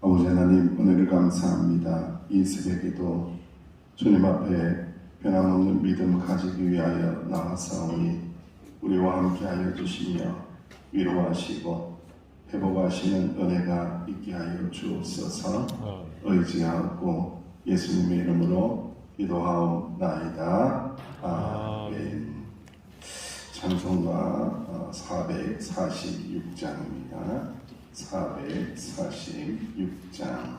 아버지 하나님 오늘을 감사합니다. 이 새벽에도 주님 앞에 변함없는 믿음 가지기 위하여 나왔사오니 우리와 함께하여 주시며 위로하시고 회복하시는 은혜가 있게 하여 주옵소서 의지하고 예수님의 이름으로 기도하옵나이다. 아멘 찬송가 어, 446장입니다. 446장.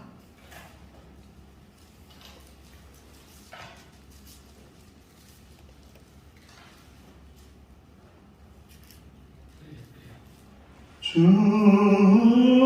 충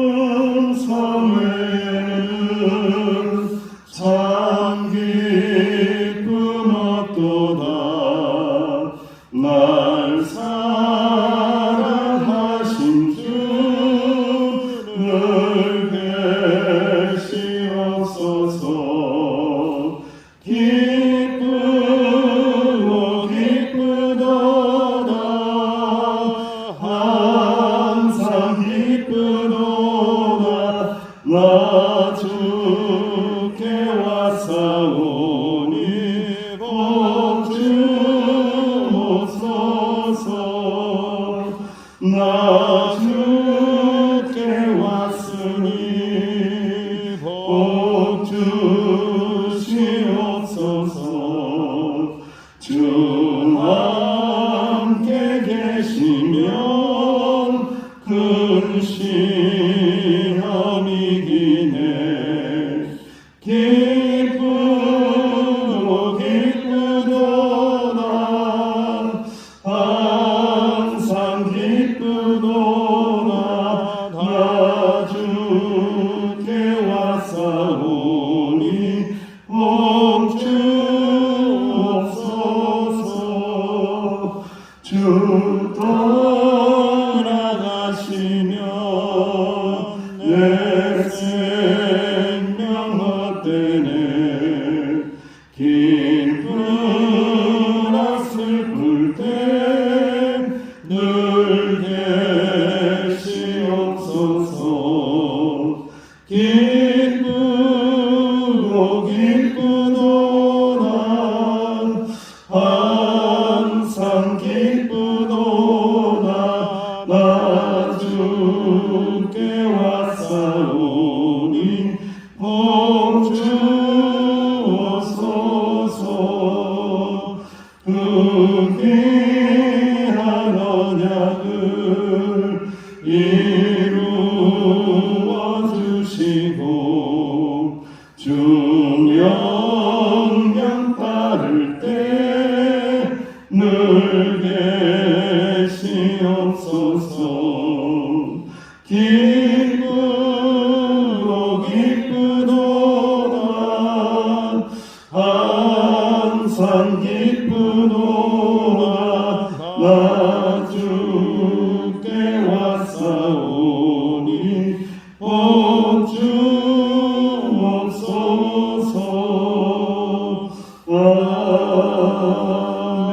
복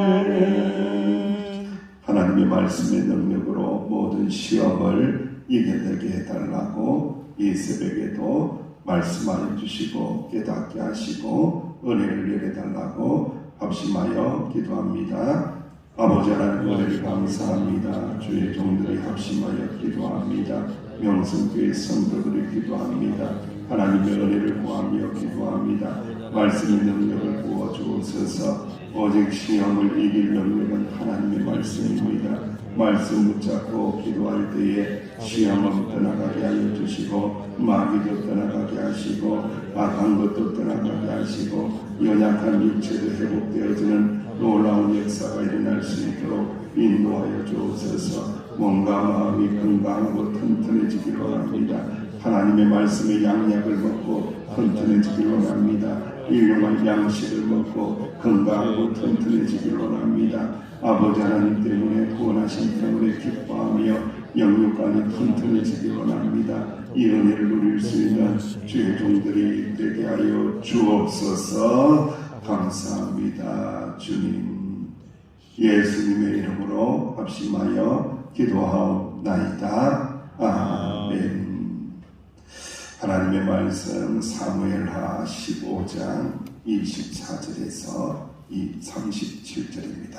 아멘 하나님의 말씀의 능력으로 모든 시험을 이겨내게 해달라고 이 새벽에도 말씀하여 주시고 깨닫게 하시고 은혜를 내려달라고 합심하여 기도합니다. 아버지 하나님 은혜를 감사합니다. 주의 종들이 합심하여 기도합니다. 명성교회 성도들이 기도합니다. 하나님의 은혜를 구하며 기도합니다. 말씀의 능력을 부어주옵소서 오직 시험을 이길 능력은 하나님의 말씀입니다. 말씀 붙잡고 기도할 때에 시험은 떠나가게 하여 주시고 마귀도 떠나가게 하시고 악한 것도 떠나가게 하시고 연약한 육체도 회복되어지는 놀라운 역사가 일어날 수 있도록 인도하여 주옵소서 몸과 마음이 건강하고 튼튼해지기를 원합니다. 하나님의 말씀의 양약을 먹고 튼튼해지기를 원합니다. 일용할 양식을 먹고 건강하고 튼튼해지기를 원합니다. 아버지 하나님 때문에 구원하신 때문에 기뻐하며 영육간이 튼튼해지기를 원합니다. 이 은혜를 누릴 수 있는 주의 종들이 되게 하여 주옵소서 감사합니다. 주님 예수님의 이름으로 합심하여 기도하옵나이다. 아멘. 하나님의 말씀 사무엘하 15장 24절에서 이 37절입니다.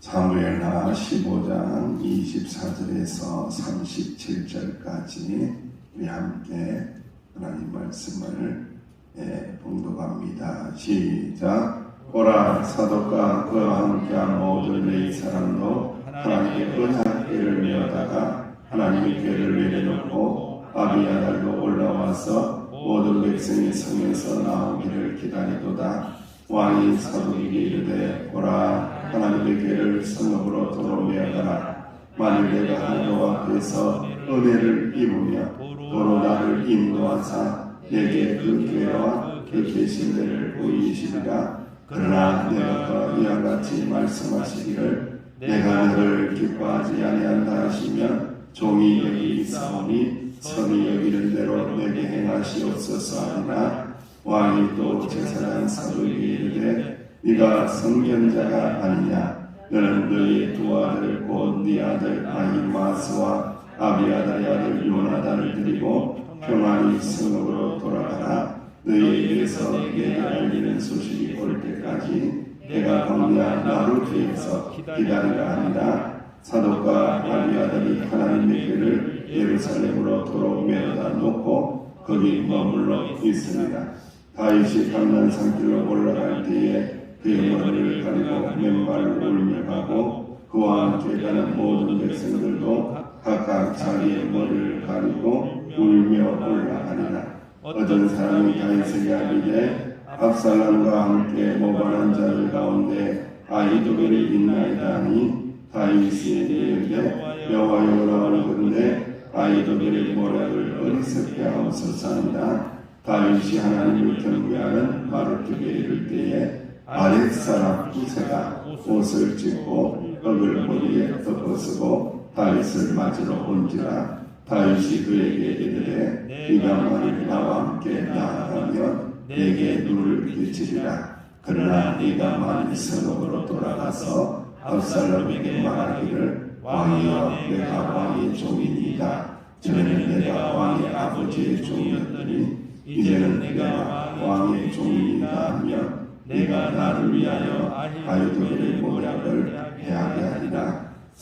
사무엘하 15장 24절에서 37절까지 우리 함께 하나님 말씀을 예, 봉독합니다. 시작. 오라 사도과 그와 함께한 모든 내 사람도 하나님의 은하께를 메어다가 하나님의 궤를 내려놓고 아비야달도 올라와서 모든 백성이 성에서 나오기를 기다리도다. 왕이 사도에게 이르되 오라 하나님의 궤를 성읍으로 도로 메어가라. 만일 내가 여호와 앞에서 은혜를 입으며 도로 나를 인도하사 내게 그 궤와 그 계신 데를 보이시리라. 그러나 내가 이와 같이 말씀하시기를 내가 너를 기뻐하지 아니한다 하시면 종이 여기 있사오니 선이 여기는 대로 내게 행하시옵소서 하니라 왕이 또 제사장 사도에게 이르되 네가 성견자가 아니냐? 너는 너희 두 아들 곧 네 아들 아히마스와 아비아달의 아들 요나단을 드리고 평안히 성읍으로 돌아가라 너희에게서 내게 알리는 소식이 올 때까지 내가 광야 나루트에서 기다리라 하니라 사도과 아비아들이 하나님의 길을 예루살렘으로 메어다 놓고 거기 머물러 있습니다. 다윗이 강난산 길로 올라갈 때에 그의 머리를 가리고 맨발로 울며 가고 그와 함께 가는 모든 백성들도 각각 자기의 머리를 가리고 울며 올라가리라. 어떤 사람이 다윗에게 아비되 압살람과 함께 모반한 자들 가운데 아이도벨이 있나이다 하니 다윗이 이르되 여호와여 오라오는건데 아이도벨의 모략을 어리석게 하옵소서 하니라 다윗이 하나님을 경배하는 마르트에 이를 때에 아랫 사람 후세가 옷을 찢고 떡을 머리에 덮어쓰고 다윗을 맞으러 온지라 다윗이 그에게 이르되 네가 만일 나와 함께 나아가면 내게 눈을 비치리라. 그러나 네가 만일 성읍으로 돌아가서 압살롬에게 말하기를 왕이여 내가 왕의 종이니이다. 전에는 내가 왕의 아버지의 종이었더니 이제는 내가 왕의 종이니이다 하면 내가 나를 위하여 하리라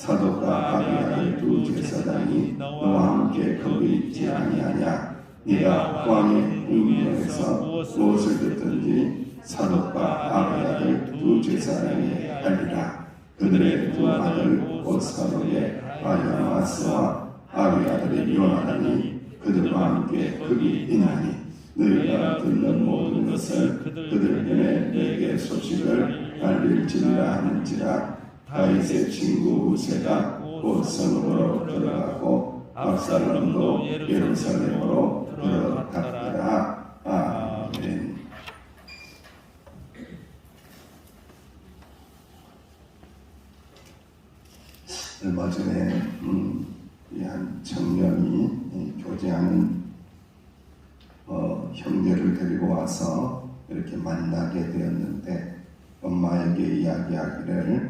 사도과 아비아의 두 제사장이 너와 함께 거기 있지 아니하냐? 네가 왕의 운명에서 무엇을 듣든지 사도과 아비아의 두 제사장이 하리라. 그들의 두 아들 오사로의 아야마스와 아비아들의 요나단이 그들과 함께 거기 있나니 너희가 듣는 모든 것을 그들에게 내게 소식을 알릴지니라 하는지라 다윗의 친구 우세가 곧 성읍으로 들어가고 압살롬도 예루살렘으로 들어갔더라 아멘. 얼마 전에 음, 이한 청년이 이 교제하는 어, 형제를 데리고 와서 이렇게 만나게 되었는데 엄마에게 이야기하기를 어,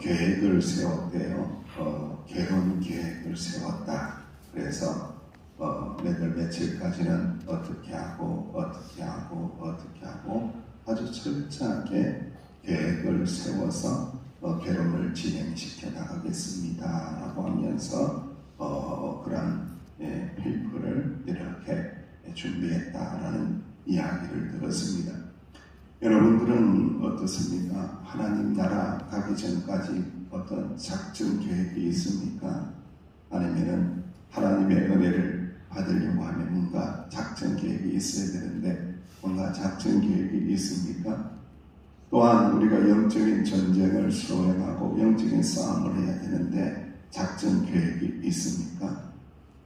계획을 세웠대요. 어, 결혼 계획을 세웠다. 그래서 어, 몇월 며칠까지는 어떻게 하고 어떻게 하고 어떻게 하고 아주 철저하게 계획을 세워서 어, 결혼을 진행시켜 나가겠습니다라고 하면서 어, 그런 예, 페이퍼를 이렇게 준비했다라는 이야기를 들었습니다. 여러분들은 어떻습니까? 하나님 나라 가기 전까지 어떤 작전 계획이 있습니까? 아니면은 하나님의 은혜를 받으려고 하면 뭔가 작전 계획이 있어야 되는데 뭔가 작전 계획이 있습니까? 또한 우리가 영적인 전쟁을 수행하고 영적인 싸움을 해야 되는데 작전 계획이 있습니까?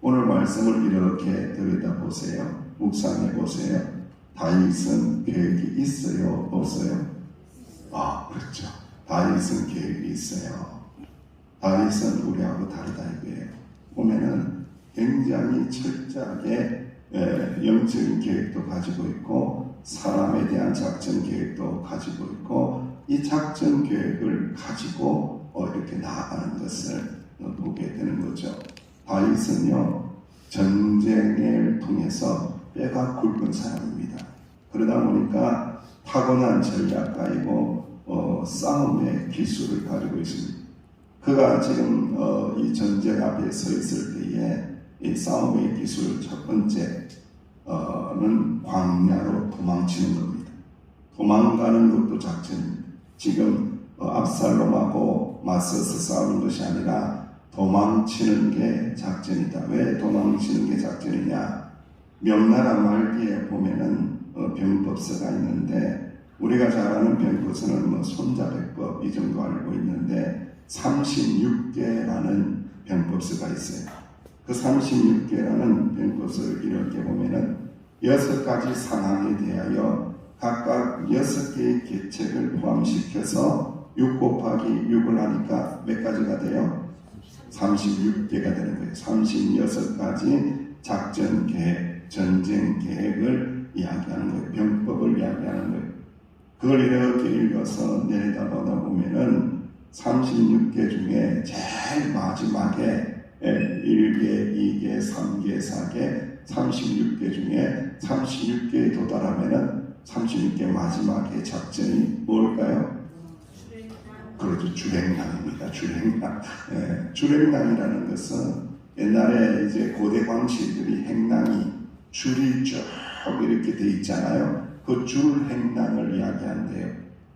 오늘 말씀을 이렇게 들여다보세요. 묵상해 보세요. 다윗은 계획이 있어요? 없어요? 아, 그렇죠. 다윗은 계획이 있어요. 다윗은 우리하고 다르다 이거예요. 보면은 굉장히 철저하게 예, 영적인 계획도 가지고 있고 사람에 대한 작전 계획도 가지고 있고 이 작전 계획을 가지고 어, 이렇게 나아가는 것을 어, 보게 되는 거죠. 다윗은요 전쟁을 통해서 뼈가 굵은 사람입니다. 그러다 보니까 타고난 전략가이고 어, 싸움의 기술을 가지고 있습니다. 그가 지금 어, 이 전쟁 앞에 서 있을 때에 이 싸움의 기술 첫 번째는 광야로 도망치는 겁니다. 도망가는 것도 작전입니다. 지금 어, 압살롬하고 맞서서 싸우는 것이 아니라 도망치는 게 작전이다. 왜 도망치는 게 작전이냐? 명나라 말기에 보면은 어, 병법서가 있는데 우리가 잘 아는 병법서는 뭐 손자백법 이 정도 알고 있는데 36개라는 병법서가 있어요. 그 36개라는 병법서를 이렇게 보면은 여섯 가지 상황에 대하여 각각 여섯 개의 계책을 포함시켜서 6 곱하기 6을 하니까 몇 가지가 돼요? 36개가 되는 거예요. 36가지 작전 계획, 전쟁 계획을 이야기하는 거예요. 병법을 이야기하는 거예요. 그걸 이렇게 읽어서 내다보다 보면은 36개 중에 제일 마지막에 1개, 2개, 3개, 4개, 36개 중에 36개에 도달하면은 36개 마지막에 작전이 뭘까요? 그렇죠. 주랭랑입니다. 주랭랑. 예, 주랭랑이라는 것은 옛날에 이제 고대 광실들이 행랑이 줄이 쭉 이렇게 돼 있잖아요. 그 줄 행랑을 이야기한대요.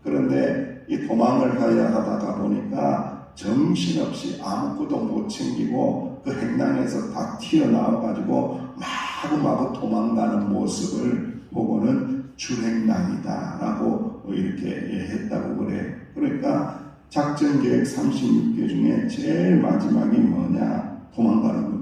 그런데 이 도망을 하야 하다가 보니까 정신없이 아무것도 못 챙기고 그 행랑에서 다 튀어나와 가지고 마구마구 도망가는 모습을 보고는 줄행랑이다라고 이렇게 했다고 그래요. 그러니까 작전 계획 36개 중에 제일 마지막이 뭐냐? 도망가는 것.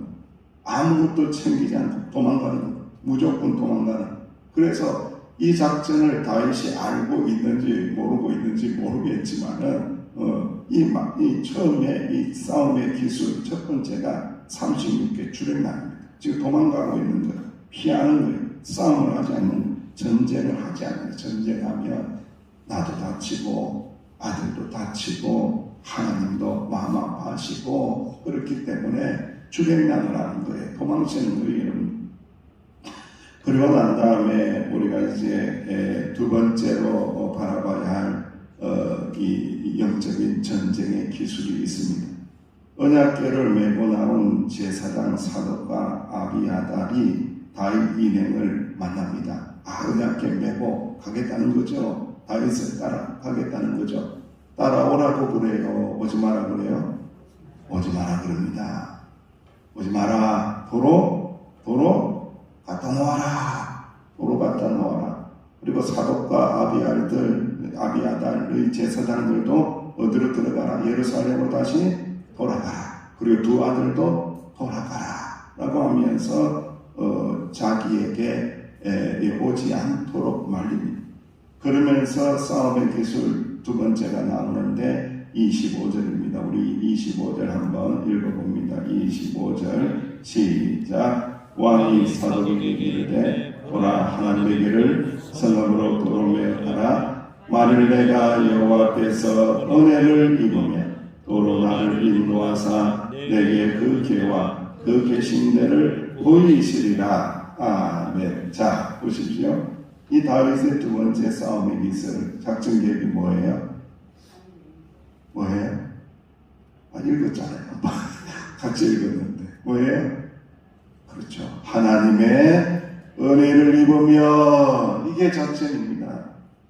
아무것도 챙기지 않고 도망가는 것. 무조건 도망가는 것. 그래서 이 작전을 다윗이 알고 있는지 모르고 있는지 모르겠지만은 어, 이, 막, 이 처음에 이 싸움의 기술 첫 번째가 36개 주력난입니다. 지금 도망가고 있는 거예요. 피하는 거예요. 싸움을 하지 않는 전쟁을 하지 않는 전쟁하면 나도 다치고 아들도 다치고 하나님도 마음 아파하시고 그렇기 때문에 주력난을 하는 거예요. 도망치는 거예요. 그리고 난 다음에 우리가 이제 두 번째로 바라봐야 할 어, 이 영적인 전쟁의 기술이 있습니다. 언약궤를 메고 나온 제사장 사독과 아비아달이 다윗 인행을 만납니다. 아, 언약궤 메고 가겠다는 거죠. 다윗을 따라 가겠다는 거죠. 따라오라고 그래요. 오지 마라 그래요. 오지 마라 그럽니다. 오지 마라. 도로 도로 갖다 놓아라. 도로 갖다 놓아라. 그리고 사독과 아비알들, 아비아달의 제사장들도 어디로 들어가라. 예루살렘으로 다시 돌아가라. 그리고 두 아들도 돌아가라. 라고 하면서 어, 자기에게 에, 오지 않도록 말립니다. 그러면서 싸움의 기술 두 번째가 나오는데 25절입니다. 우리 25절 한번 읽어봅니다. 25절 시작 왕이 사독에게 이르되 보라 하나님의 길을 성읍으로 도로에 가라 만일 내가 여호와 앞에서 은혜를 입으면 도로 나를 인도하사 내게 그 길과 그 계신 데를 보이시리라 아멘 자 보십시오 이 다윗의 두 번째 싸움의 기술 작전 계획이 뭐예요? 뭐예요? 아 읽었잖아요 같이 읽었는데 뭐예요? 그렇죠. 하나님의 은혜를 입으면 이게 작전입니다.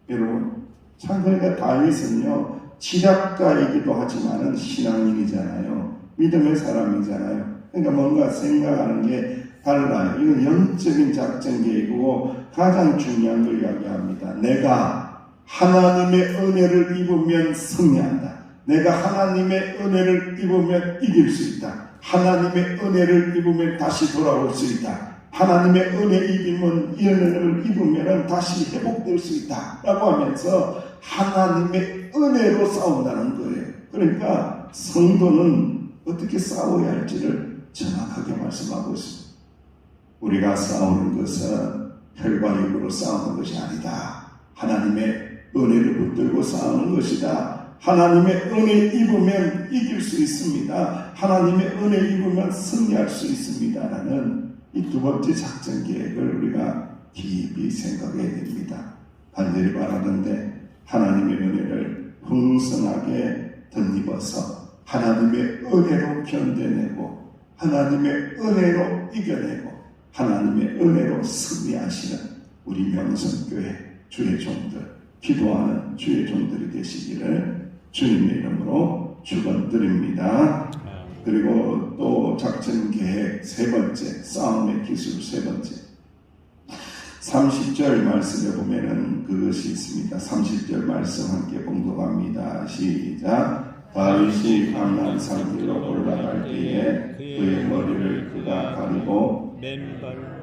여러분, 참 그러니까 다윗은요 지략가이기도 하지만은 신앙인이잖아요. 믿음의 사람이잖아요. 그러니까 뭔가 생각하는 게 달라요. 이건 영적인 작전 계획이고 가장 중요한 걸 이야기합니다. 내가 하나님의 은혜를 입으면 승리한다. 내가 하나님의 은혜를 입으면 이길 수 있다. 하나님의 은혜를 입으면 다시 돌아올 수 있다. 하나님의 은혜 입으면 은혜를 입으면 다시 회복될 수 있다. 라고 하면서 하나님의 은혜로 싸운다는 거예요. 그러니까 성도는 어떻게 싸워야 할지를 정확하게 말씀하고 있습니다. 우리가 싸우는 것은 혈과 육으로 싸우는 것이 아니다. 하나님의 은혜를 붙들고 싸우는 것이다. 하나님의 은혜 입으면 이길 수 있습니다. 하나님의 은혜 입으면 승리할 수 있습니다라는 이 두 번째 작전 계획을 우리가 깊이 생각해야 됩니다. 간절히 바라던데 하나님의 은혜를 풍성하게 덧입어서 하나님의 은혜로 견뎌내고 하나님의 은혜로 이겨내고 하나님의 은혜로 승리하시는 우리 명성교회 주의 종들 기도하는 주의 종들이 되시기를 주님의 이름으로 축원드립니다. 그리고 또 작전 계획 세 번째 싸움의 기술 세 번째 30절 말씀에 보면은 그것이 있습니다. 30절 말씀 함께 공독합니다. 시작. 다윗이 강난산 길로 올라갈 때에 그의 머리를 그가 가리고 맨발로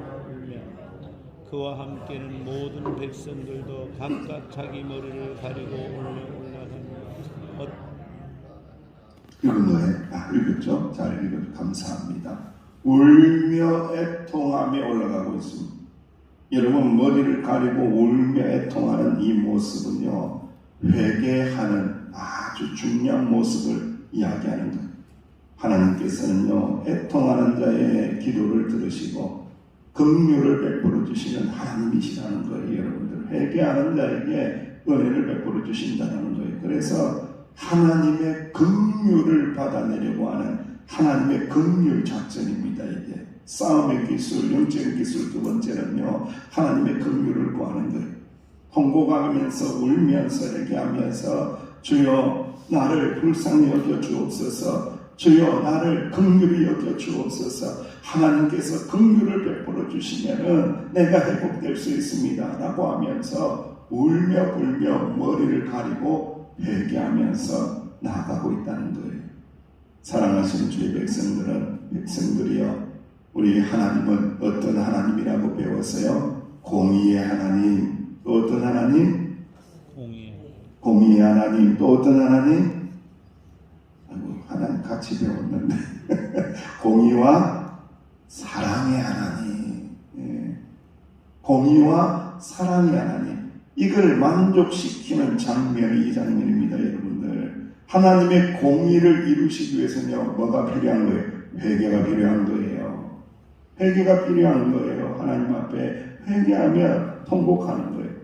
그와 함께는 모든 백성들도 각각 자기 머리를 가리고 올려 올라간 어, 읽은 거예요. 아, 읽었죠? 잘 읽어 감사합니다. 울며 애통하며 올라가고 있습니다. 여러분 머리를 가리고 울며 애통하는 이 모습은요 회개하는 아주 중요한 모습을 이야기하는 거예요. 하나님께서는요 애통하는 자의 기도를 들으시고 긍휼을 베풀어 주시는 하나님이시라는 거예요, 여러분들. 회개하는 자에게 은혜를 베풀어 주신다는 거예요. 그래서 하나님의 긍휼을 받아내려고 하는 하나님의 긍휼 작전입니다. 이게 싸움의 기술, 영적인 기술 두 번째는요 하나님의 긍휼을 구하는 거예요. 통곡하면서 울면서 얘기하면서 주여 나를 불쌍히 여겨 주옵소서 주여 나를 긍휼히 여겨 주옵소서 하나님께서 긍휼을 베풀어 주시면은 내가 회복될 수 있습니다라고 하면서 울며 불며 머리를 가리고 회개하면서 나아가고 있다는 거예요. 사랑하시는 주의 백성들은 백성들이여 우리 하나님은 어떤 하나님이라고 배웠어요? 공의의 하나님 또 어떤 하나님? 공의 공의의 하나님 또 어떤 하나님? 아이고 하나님 같이 배웠는데 공의와 사랑의 하나님 예. 공의와 사랑의 하나님 이걸 만족시키는 장면이 이 장면입니다 여러분들 하나님의 공의를 이루시기 위해서는요 뭐가 필요한 거예요? 회개가 필요한 거예요 회개가 필요한 거예요 하나님 앞에 회개하며 통곡하는 거예요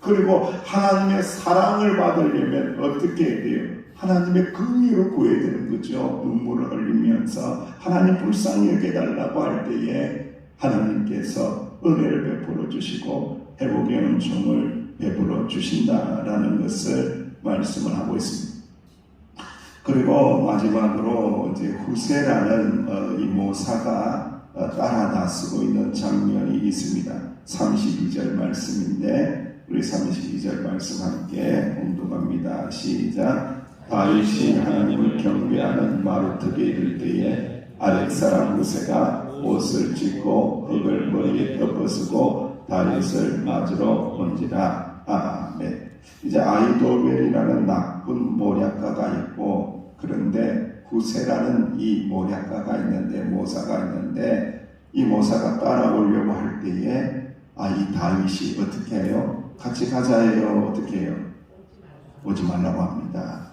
그리고 하나님의 사랑을 받으려면 어떻게 해야 돼요? 하나님의 긍휼을 구해야 되는 거죠. 눈물을 흘리면서 하나님 불쌍히 여겨달라고 할 때에 하나님께서 은혜를 베풀어 주시고 회복의 은총을 베풀어 주신다라는 것을 말씀을 하고 있습니다. 그리고 마지막으로 이제 후세라는 어, 이 모사가 어, 따라 나서고 있는 장면이 있습니다. 32절 말씀인데 우리 32절 말씀 함께 공독합니다. 시작. 다윗이 하나님을 경배하는 마루트에 이를 때에 아랫 사람 후세가 옷을 찢고 흙을 머리에 덮어쓰고 다윗을 맞으러 온지라. 아멘. 이제 아이도벨이라는 나쁜 모략가가 있고 그런데 후세라는 이 모략가가 있는데 모사가 있는데 이 모사가 따라오려고 할 때에 아 이 다윗이 어떻게 해요? 같이 가자 해요. 어떻게 해요? 오지 말라고 합니다.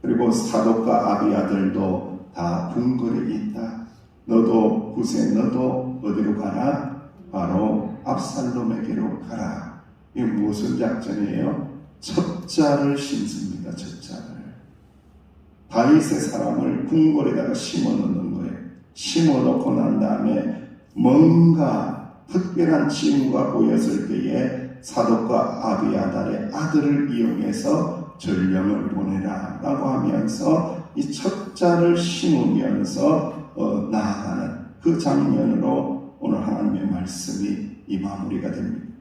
그리고 사독과 아비아들도 다 궁궐에 있다. 너도 후세 너도 어디로 가라? 바로 압살롬에게로 가라. 이게 무슨 작전이에요? 첩자를 심습니다. 첩자를. 다윗의 사람을 궁궐에다가 심어 놓는 거예요. 심어 놓고 난 다음에 뭔가 특별한 징후가 보였을 때에 사독과 아비아달의 아들을 이용해서 전령을 보내라 라고 하면서 이 첩자를 심으면서 어, 나아가는 그 장면으로 오늘 하나님의 말씀이 이 마무리가 됩니다.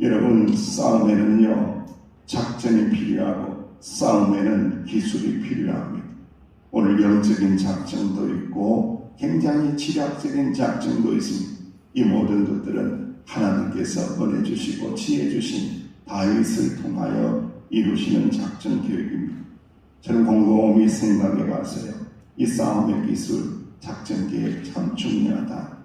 여러분 싸움에는요 작전이 필요하고 싸움에는 기술이 필요합니다. 오늘 영적인 작전도 있고 굉장히 지략적인 작전도 있습니다. 이 모든 것들은 하나님께서 보내주시고 지혜 주신 다윗을 통하여 이루시는 작전 계획입니다. 저는 곰곰이 생각해 봤어요. 이 싸움의 기술, 작전 계획 참 중요하다.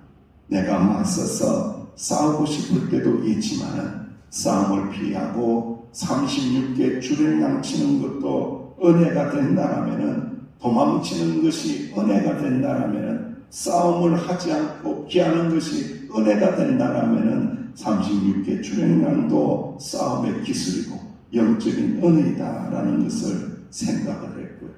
내가 맞서서 싸우고 싶을 때도 있지만 싸움을 피하고 36개 주랭랑 치는 것도 은혜가 된다라면은 도망치는 것이 은혜가 된다라면은 싸움을 하지 않고 피하는 것이 은혜가 된다라면은 36개 출행량도 싸움의 기술이고 영적인 은혜이다라는 것을 생각을 했고요.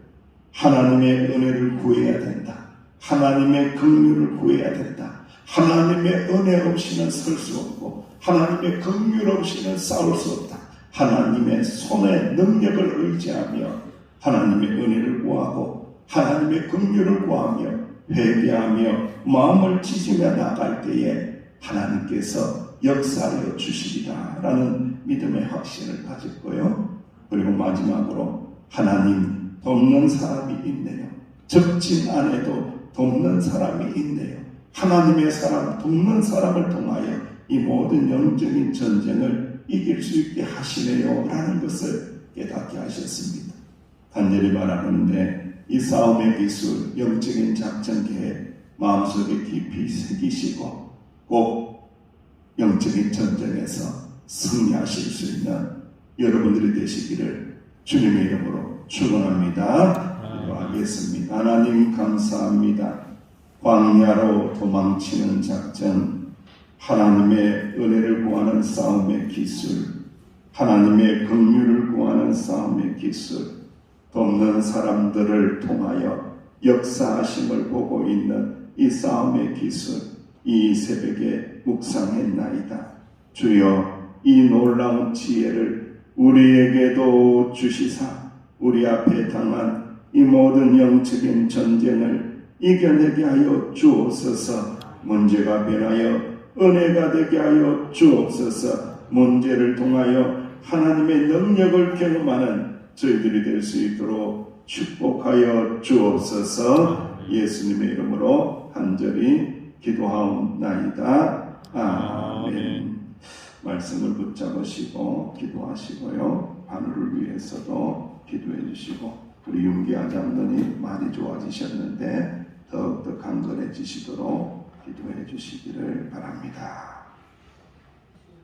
하나님의 은혜를 구해야 된다. 하나님의 긍휼을 구해야 된다. 하나님의 은혜 없이는 설 수 없고 하나님의 긍휼 없이는 싸울 수 없다. 하나님의 손의 능력을 의지하며 하나님의 은혜를 구하고 하나님의 긍휼을 구하며 회개하며 마음을 지지며 나갈 때에 하나님께서 역사하여 주시리라라는 믿음의 확신을 가졌고요. 그리고 마지막으로 하나님 돕는 사람이 있네요. 적진 안에도 돕는 사람이 있네요. 하나님의 사람, 돕는 사람을 통하여 이 모든 영적인 전쟁을 이길 수 있게 하시네요. 라는 것을 깨닫게 하셨습니다. 간절히 말하는데 이 싸움의 기술, 영적인 작전 계획 마음속에 깊이 새기시고 꼭 영적인 전쟁에서 승리하실 수 있는 여러분들이 되시기를 주님의 이름으로 축원합니다. 기도하겠습니다. 하나님 감사합니다. 광야로 도망치는 작전, 하나님의 은혜를 구하는 싸움의 기술, 하나님의 긍휼을 구하는 싸움의 기술, 돕는 사람들을 통하여 역사하심을 보고 있는 이 싸움의 기술, 이 새벽에 묵상했나이다. 주여 이 놀라운 지혜를 우리에게도 주시사 우리 앞에 당한 이 모든 영적인 전쟁을 이겨내게 하여 주옵소서 문제가 변하여 은혜가 되게 하여 주옵소서 문제를 통하여 하나님의 능력을 경험하는 저희들이 될 수 있도록 축복하여 주옵소서 예수님의 이름으로 간절히 기도하옵나이다. 아멘. 말씀을 붙잡으시고 기도하시고요. 하늘을 위해서도 기도해 주시고 우리 윤기아 장로님 많이 좋아지셨는데 더욱더 강건해지시도록 기도해 주시기를 바랍니다.